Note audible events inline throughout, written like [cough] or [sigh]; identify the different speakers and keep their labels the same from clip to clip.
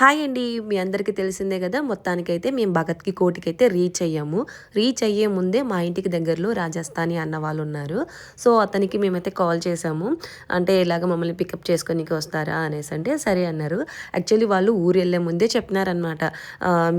Speaker 1: Hi అండి. మీ అందరికీ తెలిసిందే కదా మొత్తానికైతే మేము భగత్కి కోటికైతే రీచ్ అయ్యాము. రీచ్ అయ్యే ముందే మా ఇంటికి దగ్గరలో రాజస్థానీ అన్న వాళ్ళు ఉన్నారు సో అతనికి మేమైతే కాల్ చేసాము అంటే ఇలాగ మమ్మల్ని పికప్ చేసుకొనికి వస్తారా అనేసి అంటే సరే అన్నారు. యాక్చువల్లీ వాళ్ళు ఊరు వెళ్ళే ముందే చెప్పినారనమాట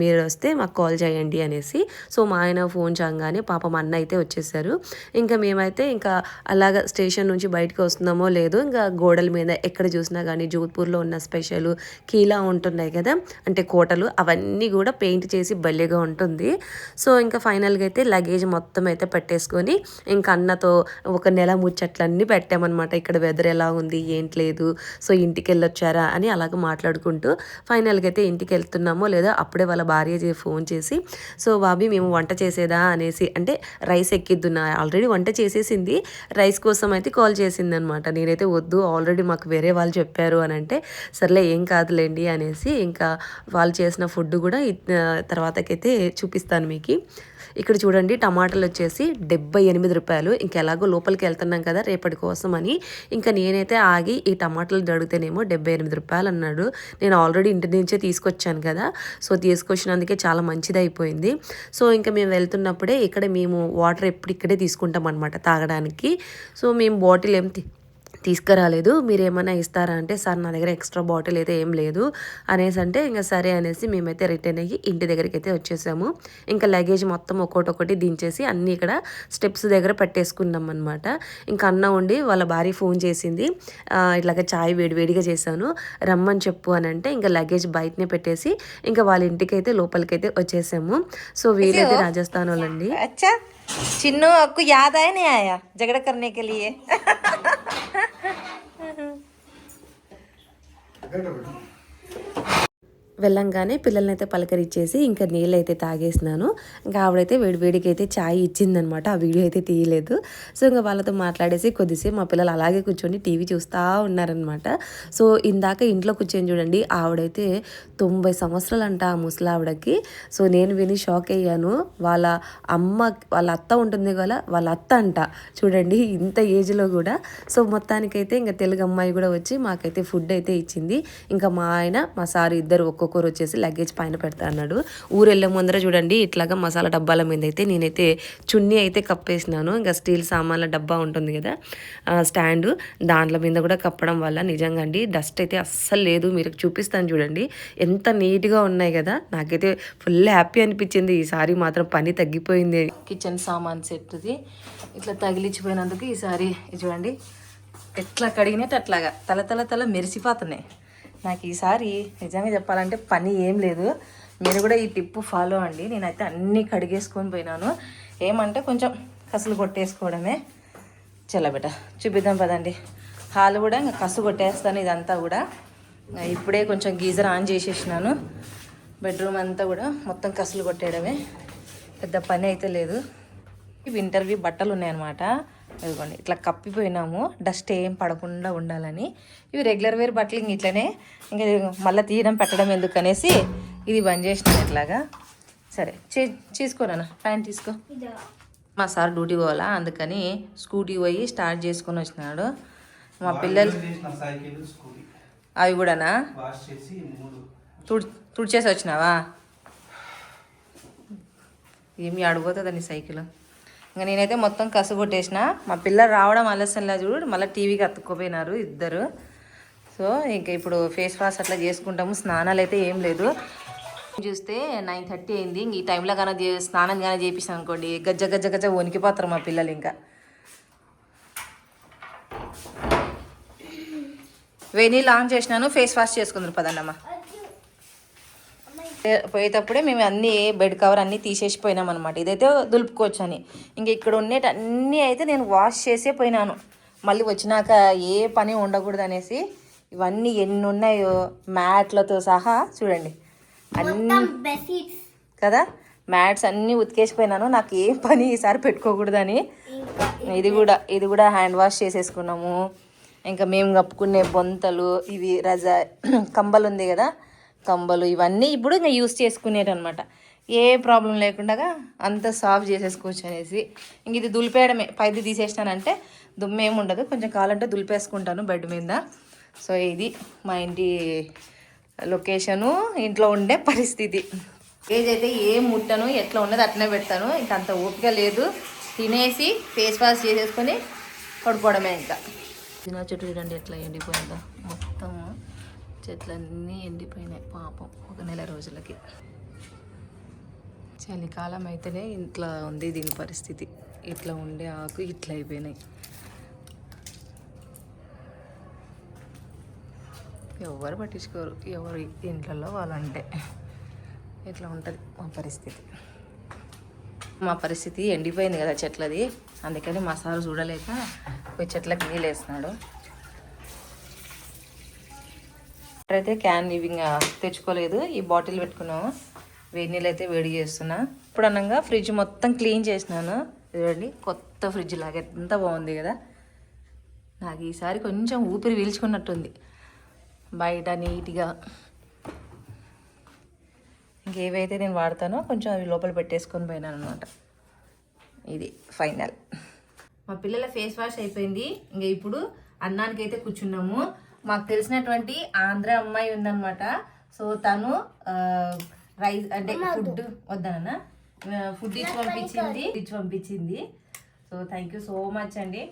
Speaker 1: మీరు వస్తే మాకు కాల్ చేయండి అనేసి. సో మా ఆయన ఫోన్ చేయగానే పాపం అన్న అయితే వచ్చేసారు. ఇంకా మేమైతే ఇంకా అలాగ స్టేషన్ నుంచి బయటకు వస్తున్నామో లేదో ఇంకా గోడల మీద ఎక్కడ చూసినా కానీ జోధ్పూర్లో ఉన్న స్పెషల్ కీలా ఉంటున్నాయి కదా. అంటే కోటలు అవన్నీ కూడా పెయింట్ చేసి భలేగా ఉంటుంది. సో ఇంకా ఫైనల్గా అయితే లగేజ్ మొత్తం అయితే పెట్టేసుకొని ఇంకా అన్నతో ఒక నెల ముచ్చట్లన్నీ పెట్టామన్నమాట. ఇక్కడ వెదర్ ఎలా ఉంది? ఏంటి లేదు? సో ఇంటికి వెళ్ళొచ్చారా అని అలాగ మాట్లాడుకుంటూ ఫైనల్గా అయితే ఇంటికి వెళ్తున్నామో లేదా అప్పుడే వాళ్ళ భార్య ఫోన్ చేసి సో బాబీ మేము వంట చేసేదా? అనేసి అంటే రైస్ ఎక్కిద్దున్నా ఆల్రెడీ వంట చేసేసింది. రైస్ కోసం అయితే కాల్ చేసింది అనమాట నేనైతే వద్దు ఆల్రెడీ మాకు వేరే వాళ్ళు చెప్పారు అని అంటే సర్లే ఏం కాదులేండి అనేసి ఇంకా వాళ్ళు చేసిన ఫుడ్ కూడా తర్వాతకైతే చూపిస్తాను మీకు. ఇక్కడ చూడండి టమాటాలు వచ్చేసి డెబ్బై ఎనిమిది రూపాయలు. ఇంకెలాగో లోపలికి వెళ్తున్నాం కదా రేపటి కోసం అని. ఇంకా నేనైతే ఆగి ఈ టమాటాలు అడిగితేనేమో డెబ్బై ఎనిమిది రూపాయలు అన్నాడు. నేను ఆల్రెడీ ఇంటి నుంచే తీసుకొచ్చాను కదా. సో తీసుకొచ్చినందుకే చాలా మంచిది అయిపోయింది సో ఇంకా మేము వెళ్తున్నప్పుడే ఇక్కడ మేము వాటర్ ఎప్పుడు ఇక్కడే తీసుకుంటాం అనమాట తాగడానికి. సో మేము బాటిల్ ఏం తీసుకురాలేదు. మీరు ఏమైనా ఇస్తారా అంటే సార్ నా దగ్గర ఎక్స్ట్రా బాటిల్ అయితే ఏం లేదు అనేసి అంటే ఇంకా సరే అనేసి మేమైతే రిటర్న్ అయ్యి ఇంటి దగ్గరికి అయితే వచ్చేసాము. ఇంకా లగేజ్ మొత్తం ఒక్కొక్కటి దించేసి అన్నీ ఇక్కడ స్టెప్స్ దగ్గర పెట్టేసుకున్నాం అనమాట ఇంకా అన్న ఉండి వాళ్ళ భార్య ఫోన్ చేసింది. ఇట్లాగ చాయ్ వేడివేడిగా చేశాను. రమ్మని చెప్పు అని అంటే ఇంకా లగేజ్ బయటనే పెట్టేసి ఇంకా వాళ్ళ ఇంటికి అయితే లోపలికైతే వచ్చేసాము. సో వీరైతే రాజస్థాన్ వాళ్ళండి.
Speaker 2: చిన్న అక్కు యాదాయనే ఆయా. జగడ కర్నే 挨着个
Speaker 1: వెళ్ళంగానే పిల్లల్ని అయితే పలకరించేసి ఇంకా నీళ్ళు అయితే తాగేసినాను. ఇంకా ఆవిడైతే వేడివేడికి అయితే ఛాయ్ ఇచ్చిందనమాట. ఆ వీడియో అయితే తీయలేదు. సో ఇంకా వాళ్ళతో మాట్లాడేసి కొద్దిసేపు మా పిల్లలు అలాగే కూర్చొని టీవీ చూస్తూ ఉన్నారనమాట. సో ఇందాక ఇంట్లో కూర్చొని చూడండి ఆవిడైతే తొంభై సంవత్సరాలు అంట ఆ ముసలావిడకి. సో నేను విని షాక్ అయ్యాను. వాళ్ళ అమ్మ వాళ్ళ అత్త ఉంటుంది కదా వాళ్ళ అత్త అంట. చూడండి ఇంత ఏజ్లో కూడా. సో మొత్తానికైతే ఇంకా తెలుగు అమ్మాయి కూడా వచ్చి మాకైతే ఫుడ్ అయితే ఇచ్చింది. ఇంకా మా ఆయన మా సార్ ఇద్దరు ఒక్కొక్క ఒక్కొక్కరు వచ్చేసి లగేజ్ పైన పెడతా అన్నాడు. ఊరు వెళ్ళే ముందర చూడండి ఇట్లాగా మసాలా డబ్బాల మీద అయితే నేనైతే చున్నీ అయితే కప్పేసినాను. ఇంకా స్టీల్ సామాన్ల డబ్బా ఉంటుంది కదా స్టాండ్. దాంట్ల మీద కూడా కప్పడం వల్ల నిజంగా అండి డస్ట్ అయితే అస్సలు లేదు. మీరు చూపిస్తాను చూడండి. ఎంత నీట్గా ఉన్నాయి కదా నాకైతే ఫుల్ హ్యాపీ అనిపించింది. ఈసారి మాత్రం పని తగ్గిపోయింది.
Speaker 2: కిచెన్ సామాన్ సెట్ది. ఇట్లా తగిలించిపోయినందుకు ఈసారి చూడండి ఎట్లా కడిగినట్టు అట్లాగా తల తల తల మెరిసిపోతున్నాయి. నాకు ఈసారి నిజంగా చెప్పాలంటే పని ఏం లేదు. మీరు కూడా ఈ టిప్పు ఫాలో అండి నేనైతే అన్నీ కడిగేసుకొని పోయినాను. ఏమంటే కొంచెం కసులు కొట్టేసుకోవడమే. చల్లబెట చూపిద్దాం పదండి. హాలు కూడా ఇంకా కసు కొట్టేస్తాను ఇదంతా కూడా. ఇప్పుడే కొంచెం గీజర్ ఆన్ చేసేసినాను. బెడ్రూమ్ అంతా కూడా మొత్తం కసులు కొట్టేయడమే. పెద్ద పని అయితే లేదు. ఇవి ఇంటర్వ్యూ బట్టలు ఉన్నాయన్నమాట. ఇదిగోండి ఇట్లా కప్పిపోయినాము. డస్ట్ ఏం పడకుండా ఉండాలని. ఇవి రెగ్యులర్ వేర్ బట్టలు ఇంక ఇట్లనే ఇంకా మళ్ళీ తీయడం పెట్టడం ఎందుకు అనేసి ఇది బంద్ చేసినాను ఇట్లాగా. సరే చే తీసుకోనా ప్యాంట్ తీసుకో. మా సార్ డ్యూటీ పోవాలా? అందుకని స్కూటీ పోయి స్టార్ట్ చేసుకొని వచ్చినాడు. మా పిల్లలు
Speaker 3: చేసిన సైకిల్ స్కూటీ
Speaker 2: అవి కూడానా?
Speaker 3: వాష్ చేసి మూడు.
Speaker 2: తుడి తుడిచేసి వచ్చినావా? ఏమి అడిగిపోతుంది నీ సైకిల్? ఇంకా నేనైతే మొత్తం కసు కొట్టేసిన మా పిల్లలు రావడం ఆలస్యంలా చూడు మళ్ళీ టీవీకి అతుక్కుపోయినారు ఇద్దరు. సో ఇంకా ఇప్పుడు ఫేస్ వాష్ అట్లా చేసుకుంటాము స్నానాలు అయితే ఏం లేదు. చూస్తే నైన్ థర్టీ అయింది ఇంక ఈ టైంలో కానీ స్నానం కానీ చేపిస్తాను అనుకోండి గజ్జ గజ్జ గజ్జ వణికిపోతారు మా పిల్లలు ఇంకా. వెనీళ్ళు ఆన్ చేసినాను ఫేస్ వాష్ చేసుకుందరు పదండమ్మా. పోయేటప్పుడే మేము అన్నీ బెడ్ కవర్ అన్నీ తీసేసి పోయినాం అనమాట ఇదైతే దులుపుకోవచ్చు అని ఇంక ఇక్కడ ఉండేటి అన్నీ అయితే నేను వాష్ చేసే పోయినాను. మళ్ళీ వచ్చినాక ఏ పని ఉండకూడదు అనేసి ఇవన్నీ ఎన్ని ఉన్నాయో మ్యాట్లతో సహా చూడండి. అన్ని కదా? మ్యాట్స్ అన్నీ ఉతికేసిపోయినాను నాకు ఏ పని ఈసారి పెట్టుకోకూడదని. ఇది కూడా ఇది కూడా హ్యాండ్ వాష్ చేసేసుకున్నాము. ఇంకా మేము కప్పుకునే బొంతలు ఇవి రజా [clears throat] కంబలు ఉంది కదా? కంబలు ఇవన్నీ ఇప్పుడు ఇంకా యూస్ చేసుకునేటనమాట ఏ ప్రాబ్లం లేకుండా అంత సాఫ్ చేసేసుకోవచ్చు అనేసి. ఇంక ఇది దులిపేయడమే. పైది తీసేసినానంటే దుమ్మేం ఉండదు. కొంచెం కావాలంటే దులిపేసుకుంటాను బెడ్ మీద. సో ఇది మా ఇంటి లొకేషను ఇంట్లో ఉండే పరిస్థితి. ఏజ్ అయితే ఏం ముట్టను ఎట్లా ఉన్నది అట్లనే పెడతాను. ఇంకా అంత ఓపిక లేదు. తినేసి ఫేస్ వాష్ చేసేసుకొని పడుకోవడమే ఇంకా. తిన చెట్టు చూడండి ఎట్లా ఎండిపోయిందో. మొత్తం చెట్లన్నీ ఎండిపోయినాయి పాపం ఒక నెల రోజులకి. చలికాలం అయితేనే ఇట్లా ఉంది దీని పరిస్థితి. ఇట్లా ఉండే ఆకు ఇట్లా అయిపోయినాయి. ఎవరు పట్టించుకోరు. ఎవరు ఇంట్లలో వాళ్ళంటే ఇట్లా ఉంటుంది మా పరిస్థితి. మా పరిస్థితి ఎండిపోయింది కదా చెట్లది. అందుకని మా సారు చూడలేక పోయి చెట్లకు నీళ్ళు వేస్తున్నాడు. అయితే క్యాన్ ఇవి ఇంకా తెచ్చుకోలేదు. ఈ బాటిల్ పెట్టుకున్నాము. వేడి నీళ్ళు అయితే వేడి చేస్తున్నా. ఇప్పుడు అనగా ఫ్రిడ్జ్ మొత్తం క్లీన్ చేసినాను. చూడండి కొత్త ఫ్రిడ్జ్ లాగా ఎంత బాగుంది కదా. నాకు ఈసారి కొంచెం ఊపిరి పీల్చుకున్నట్టుంది. బయట నీట్గా. ఇంకేవైతే నేను వాడతానో కొంచెం అవి లోపల పెట్టేసుకొని పోయినాను అనమాట ఇది ఫైనల్. మా పిల్లల ఫేస్ వాష్ అయిపోయింది. ఇంకా ఇప్పుడు అన్నానికి అయితే కూర్చున్నాము. మాకు తెలిసినటువంటి ఆంధ్ర అమ్మాయి ఉందన్నమాట. సో తను రైస్ అంటే ఫుడ్ వద్దనన్నా ఫుడ్ ఇచ్చి పంపించింది ఇచ్చి పంపించింది. So thank you so much అండి.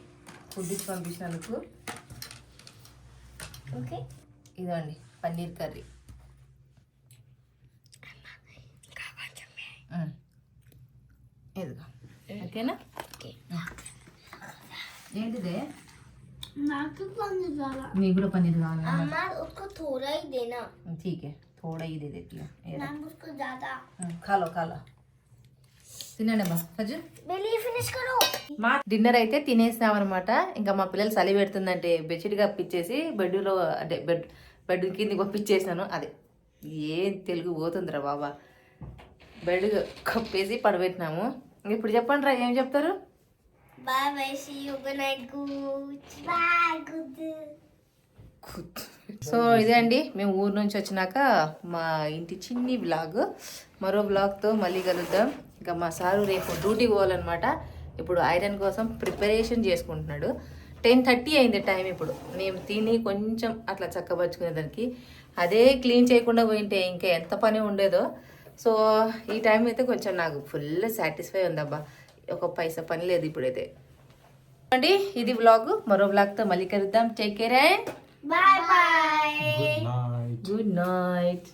Speaker 2: ఫుడ్ ఇచ్చి పంపించినందుకు. ఓకే. ఇదండి పన్నీర్ కర్రీ. ఇదిగో. ఓకేనా? ఏంటిదే?
Speaker 4: నాకు पनीर वाला
Speaker 2: నీకు కూడా పన్నీర్ కావాలా
Speaker 4: अम्मा उसको थोड़ा ही देना
Speaker 2: ठीक है थोड़ा ही दे देती हूँ ये लो।
Speaker 4: मैम उसको ज्यादा
Speaker 2: हम्म, खा लो खा लो తినండి అమ్మా ఖజు
Speaker 4: बेली फिनिश करो
Speaker 2: మా డిన్నర్ అయితే తినేసినాం అనమాట ఇంకా మా పిల్లలు చలి పెడుతుందంటే బెడ్షీట్ కప్పించేసి బెడ్లో అంటే బెడ్ బెడ్ కింద పంపించేసినాను అదే ఏం తెలుగు పోతుందిరా బాబా బెడ్ కప్పేసి పడబెట్టినాము ఇప్పుడు చెప్పండి రా ఏం చెప్తారు సో ఇదే అండి. మేము ఊరు నుంచి వచ్చినాక మా ఇంటి చిన్ని బ్లాగ్ మరో బ్లాగ్తో మళ్ళీ కలుద్దాం. ఇంకా మా సారు రేపు డ్యూటీకి పోవాలన్నమాట. ఇప్పుడు ఐరన్ కోసం ప్రిపరేషన్ చేసుకుంటున్నాడు. టెన్ థర్టీ అయింది టైం ఇప్పుడు. మేము తిని కొంచెం అట్లా చక్కబరుచుకునేదానికి అదే క్లీన్ చేయకుండా పోయింటే ఇంకా ఎంత పని ఉండేదో. సో ఈ టైం అయితే కొంచెం నాకు ఫుల్ సాటిస్ఫై ఉందబ్బా. ఒక పైసా పని లేదు ఇప్పుడైతే. అండి ఇది వ్లాగ్ మరో వ్లాగ్తో మళ్ళీ కలుద్దాం. Take care and
Speaker 4: bye bye
Speaker 2: good night